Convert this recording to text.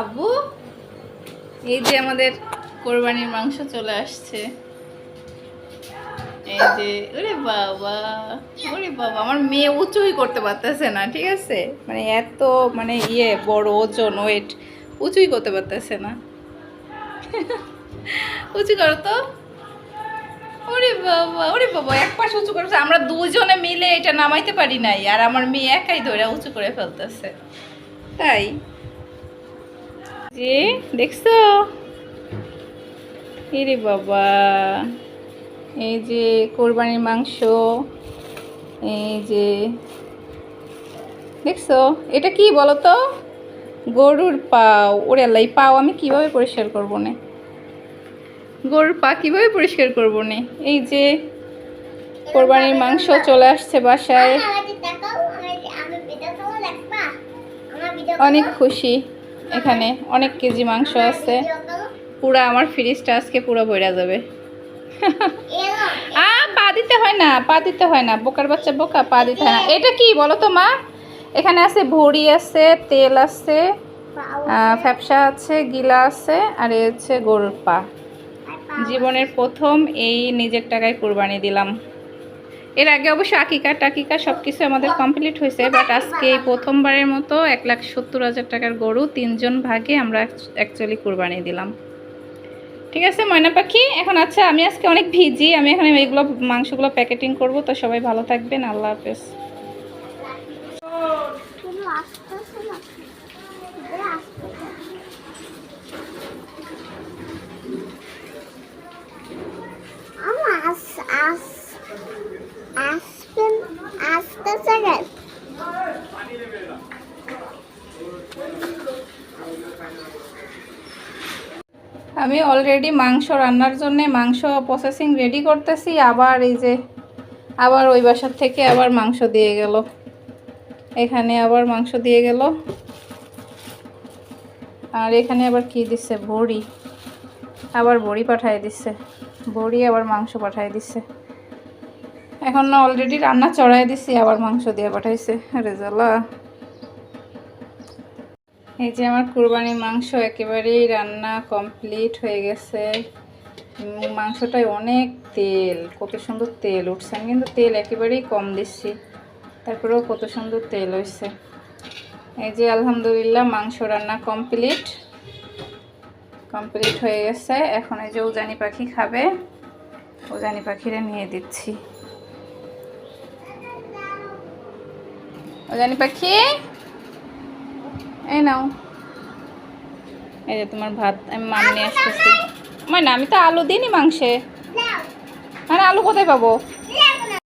আব্বু? এই যে আমাদের কোরবানির মাংস চলে আসছে। এই যে, ওরে বাবা ওরে বাবা, আমার মেয়ে উঁচুই করতে পারতেছে না, ঠিক আছে? মানে এত মানে ইয়ে বড় ওজন ওয়েট উঁচুই করতে পারতেছে না। উঁচু করো তো। ওরে বাবা ওরে বাবা, এক পাশ উঁচু করেছে, আমরা দুজনে মিলে এটা নামাইতে পারি নাই, আর আমার মেয়ে একাই ধরে উঁচু করে ফেলতেছে। তাই? যে দেখছ? এরে বাবা। এই যে কোরবানির মাংস এই যে দেখছ? এটা কি বলো তো গরুর পাও। ওরে আল্লাহ পাও আমি কীভাবে পরিষ্কার করব না? গরুর পা কীভাবে পরিষ্কার করব না? এই যে কোরবানির মাংস চলে আসছে বাসায়। অনেক খুশি। এখানে অনেক কেজি মাংস আছে। পুরা আমার ফ্রিজটা আজকে পুরো ভরা যাবে। আ পা দিতে হয় না পা দিতে হয় না। বোকার বাচ্চা বোকা পা দিতে হয় না। এটা কি বলো তো মা? এখানে আছে ভড়ি আছে তেল আছে ফ্যাপসা আছে গিলা আছে আর এ হচ্ছে গরুর পা। জীবনের প্রথম এই নিজের টাকায় কোরবানি দিলাম। এর আগে অবশ্য আকিকা, টাকিকা সব কিছু আমাদের কমপ্লিট হয়েছে বাট আজকে এই প্রথমবারের মতো এক লাখ সত্তর হাজার টাকার গরু তিনজন ভাগে আমরা অ্যাকচুয়ালি কোরবানি দিলাম। ঠিক আছে, ময়না পাখি? এখন আচ্ছা আমি আজকে অনেক ভিজি, আমি এখানে এইগুলো মাংসগুলো প্যাকেটিং করব, তো সবাই ভালো থাকবেন, আল্লাহ হাফেজ। আসতেছে আমি অলরেডি মাংস রান্নার জন্য মাংস প্রসেসিং রেডি করতেছি, আবার এই যে, আবার ওই বাসার থেকে আবার মাংস দিয়ে গেল। এখানে আবার মাংস দিয়ে গেল। আর এখানে আবার কি দিচ্ছে বড়ি। আবার বড়ি পাঠাই দিচ্ছে বড়ি আবার মাংস পাঠাই দিচ্ছে এখন অলরেডি রান্না চড়াই দিছি, আবার মাংস দিয়ে পাঠাইছে। রেজালা এই যে আমার কুরবানির মাংস একেবারেই রান্না কমপ্লিট হয়ে গেছে। মাংসটায় অনেক তেল, কত সুন্দর তেল উঠছে। আমি কিন্তু তেল একেবারেই কম দিচ্ছি, তারপরেও কত সুন্দর তেল হয়েছে এই যে আলহামদুলিল্লাহ মাংস রান্না কমপ্লিট কমপ্লিট হয়ে গেছে। এখন এই যে উজানি পাখি খাবে, উজানি পাখিরে নিয়ে দিচ্ছি। উজানি পাখি? এই নাও। এই যে তোমার ভাত আমি মাম নিয়ে আসতেছি। মানে আমি তো আলু দিইনি মাংসে। মানে আলু কোথায় পাবো?